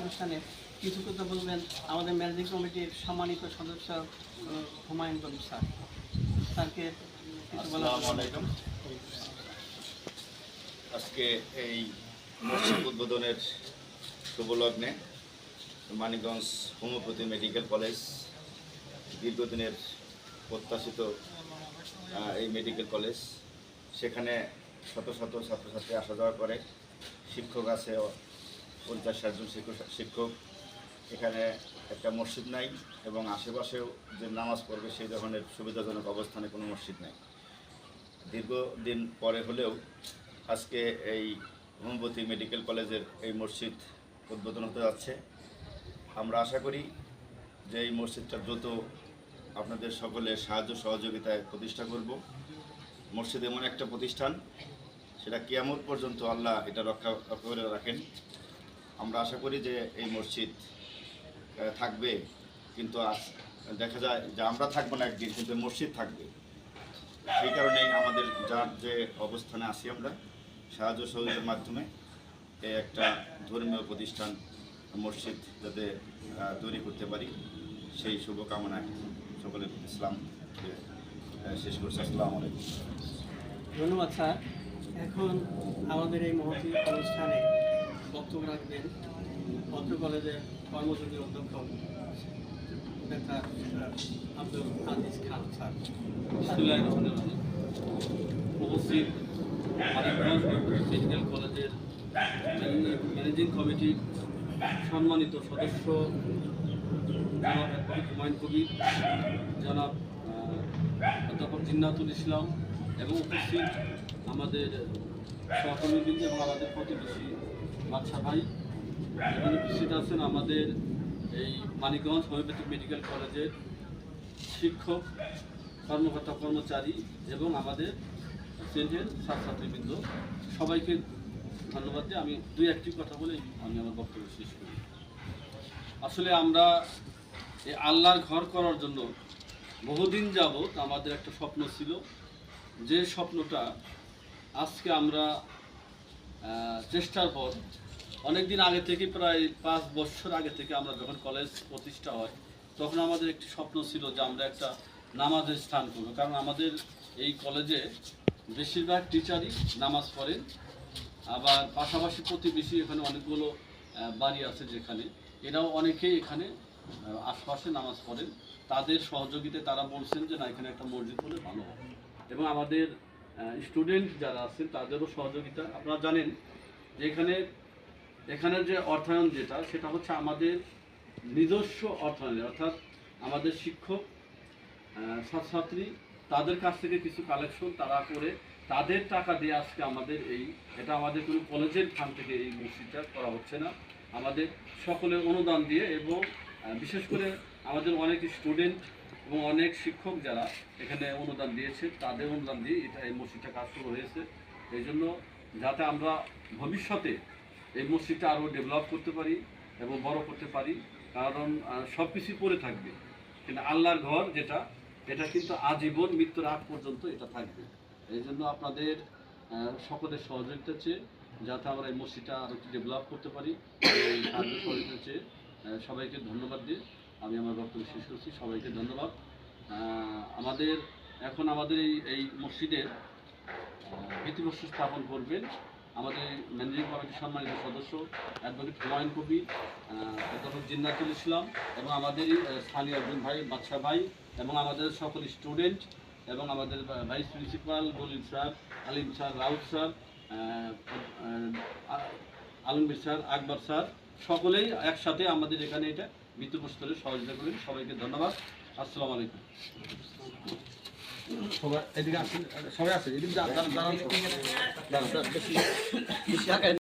অনুষ্ঠানে কিছু কথা বলবেন। আমাদের ম্যানেজিং কমিটির সম্মানিত সদস্য হুমায়ুন কবির স্যার। স্যারকে আজকে এই মসজিদ উদ্বোধনের শুভ লগ্নে মানিকগঞ্জ হোমিওপ্যাথি মেডিকেল কলেজ দীর্ঘদিনের প্রত্যাশিত এই মেডিকেল কলেজ। সেখানে শত শত ছাত্রছাত্রী আসা যাওয়া করে। শিক্ষক আছে পঞ্চাশ ষাটজন শিক্ষক শিক্ষক। এখানে একটা মসজিদ নাই এবং আশেপাশেও যে নামাজ পড়বে সেই ধরনের সুবিধাজনক অবস্থানে কোনো মসজিদ নাই। দীর্ঘদিন পরে হলেও আজকে এই হোমিওপ্যাথি মেডিকেল কলেজের এই মসজিদ উদ্বোধন হতে যাচ্ছে। আমরা আশা করি যে এই মসজিদটা দ্রুত আপনাদের সকলের সাহায্য সহযোগিতায় প্রতিষ্ঠা করব। মসজিদ এমন একটা প্রতিষ্ঠান, সেটা কিয়ামত পর্যন্ত আল্লাহ এটা রক্ষা করে রাখেন। আমরা আশা করি যে এই মসজিদ থাকবে, কিন্তু আজ- দেখা যায় যে আমরা থাকব না একদিন, কিন্তু মসজিদ থাকবে। সেই কারণেই আমাদের যার যে অবস্থানে আছি আমরা, সাহায্য সহযোগিতার মাধ্যমে এই একটা ধর্মীয় প্রতিষ্ঠান, মসজিদ যাতে তৈরি করতে পারি, সেই শুভকামনায় সকলের ইসলাম শেষ করছি। আসসালামু আলাইকুম। ধন্যবাদ, স্যার। এখন আমাদের এই মহতি অনুষ্ঠানে বক্তব্য রাখবেন অত্র কলেজের কর্মযোগী অধ্যক্ষ ডাক্তার আব্দুল আজিজ খান স্যার। উপস্থিত মেডিকেল কলেজের ম্যানে- ম্যানেজিং কমিটির সম্মানিত সদস্য, জনাব হুমায়ুন কবির, জনাব অধ্যাপক জিন্নাতুল ইসলাম এবং উপস্থিত আমাদের সহকর্মীবৃন্দ এবং আমাদের প্রতিবেশী বাদশা ভাই। উপস্থিত আছেন আমাদের এই মানিকগঞ্জ হোমিওপ্যাথিক মেডিকেল কলেজের শিক্ষক, কর্মকর্তা, কর্মচারী এবং আমাদের সেন্টের ছাত্রছাত্রীবৃন্দ। সবাইকে ধন্যবাদ দিয়ে আমি দুই একটি কথা বলে আমি আমার বক্তব্য শেষ করি। আসলে আমরা এই আল্লাহর ঘর করার জন্য বহুদিন যাবৎ আমাদের একটা স্বপ্ন ছিল। যে স্বপ্নটা আজকে আমরা চেষ্টার পর অনেক দিন আগে থেকে প্রায় পাঁচ বছর আগে থেকে আমরা যখন কলেজ প্রতিষ্ঠা হয়, তখন আমাদের একটি স্বপ্ন ছিল যে আমরা একটা নামাজের স্থান করব। কারণ আমাদের এই কলেজে বেশিরভাগ টিচারই নামাজ পড়েন, আবার পাশাপাশি প্রতিবেশী এখানে অনেকগুলো বাড়ি আছে যেখানে। এরাও অনেকেই এখানে আশপাশে নামাজ পড়েন। তাদের সহযোগিতায় তারা বলছেন যে না, এখানে একটা মসজিদ হলে ভালো হবে। এবং আমাদের স্টুডেন্ট যারা আছেন তাদেরও সহযোগিতা। আপনারা জানেন যে এখানে, এখানের যে অর্থায়ন যেটা, সেটা হচ্ছে আমাদের নিজস্ব অর্থায়ন অর্থাৎ আমাদের শিক্ষক ছাত্রছাত্রী, তাদের কাছ থেকে কিছু কালেকশন তারা করে, তাদের টাকা দিয়ে আজকে আমাদের এই, এটা আমাদের কোনো কলেজের ফান্ড থেকে এই মসজিদটা করা হচ্ছে না। আমাদের সকলের অনুদান দিয়ে এবং বিশেষ করে আমাদের অনেক স্টুডেন্ট এবং অনেক শিক্ষক যারা এখানে অনুদান দিয়েছে, তাদের অনুদান দিয়ে এটা এই মসজিদটা কাজ শুরু হয়েছে। এই জন্য যাতে আমরা ভবিষ্যতে এই মসজিদটা আরও ডেভেলপ করতে পারি এবং বড় করতে পারি, কারণ সব কিছুই পড়ে থাকবে। কিন্তু আল্লাহর ঘর যেটা, এটা কিন্তু আজীবন মৃত্যুর আগ পর্যন্ত এটা থাকবে। এই জন্য আপনাদের সকলের সহযোগিতা চেয়ে যাতে আমরা এই মসজিদটা আরও ডেভেলপ করতে পারি। এই সাহায্য সহযোগিতা চেয়ে সবাইকে ধন্যবাদ দিয়ে আমি আমার বক্তব্য শেষ করছি, সবাইকে ধন্যবাদ। আমাদের, এখন আমাদের এই এই মসজিদের ভিত্তিপ্রস্তর স্থাপন করবেন আমাদের ম্যানেজিং কমিটির সম্মানিত সদস্য অ্যাডভোকেট হুমায়ুন কবির অধ্যাপক জিন্নাতুল ইসলাম এবং আমাদের স্থানীয় একজন ভাই বাদশা ভাই এবং আমাদের সকল স্টুডেন্ট এবং আমাদের vice principal বলিম sir, Alim sir, Raut sir Alamgir sir, Akbar sir, সকলেই একসাথে আমাদের এখানে এটা ভিত্তিপ্রস্তরে সহযোগিতা করেন সবাইকে ধন্যবাদ। আসসালামু আলাইকুম। সবাই এদিকে আসেন। সবাই আসেন। এদিকে